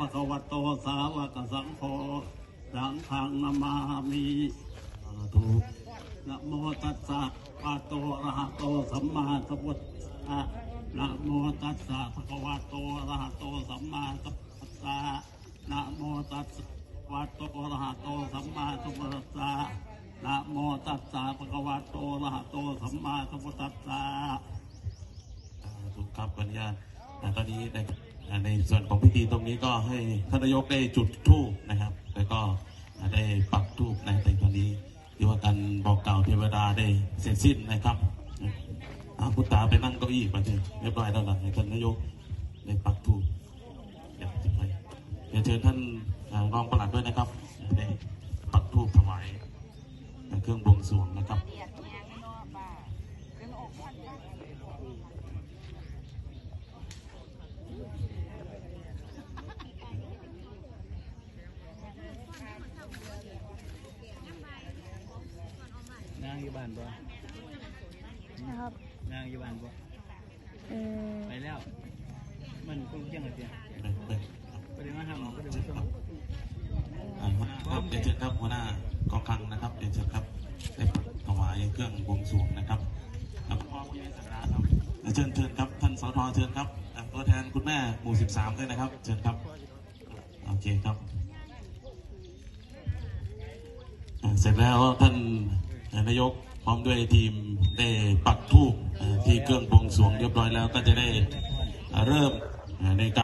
ภะคะวะโตสาวกสังโฆสังฆังนามามิสาธุนะโมตัสสะภะโตระหะโตสัมมาสัมพุทธะนะโมตัสสะภะคะวะโตระหะโตสัมมาสัมพุทธะนะโมตัสสะวะโตระหะโตสัมมาสัมพุทธะนะโมตัสสะภะคะวะโตระหะโตสัมมาสัมพุทธะถูกครับขออนุญาแต่ตอนนี้ใน ในส่วนของพิธีตรงนี้ก็ให้ท่านนายกได้จุดธูปนะครับ แล้วก็ได้ปักธูปในในตอนนี้ที่ว่าการบอกกล่าวเทวดาได้เสร็จสิ้นนะครับอาคุณตาไปนั่งเก้าอี้ไปเถอะเรียบร้อยแล้วนะท่านนายกได้ปักธูปเดี๋ยวจะไปเดี๋ยวเชิญท่านอ่ารองปลัดด้วยนะครับได้ปักธูปถวายเครื่องบวงสรวงนะครับ เดียดแม่ไม่นอกบ้าเป็นอกควันนะ นางอยู่บ้านบ่นะครับนางอยู่บ้านบ่เออไปแล้ว มันคงเที่ยงแล้วเดียวไปไปครับก็เลยมาทำก็เลยมาส่งอ่าครับเดี๋ยวเชิญครับหัวหน้ากองคลังนะครับเดี๋ยวเชิญครับได้ถวายเครื่องบวงสรวงนะครับแล้วก็พ่อผู้ใหญ่สักดาครับเดี๋ยวเชิญเชิญครับท่านสทเชิญครับอ่าตัวแทนคุณแม่หมู่ 13ด้วยนะครับ เชิญครับโอเคครับอ่าเสร็จแล้วท่าน นายกพร้อมด้วยทีมได้ปักธูปที่เครื่องบวงสรวงเรียบร้อยแล้วก็จะได้เริ่มในการ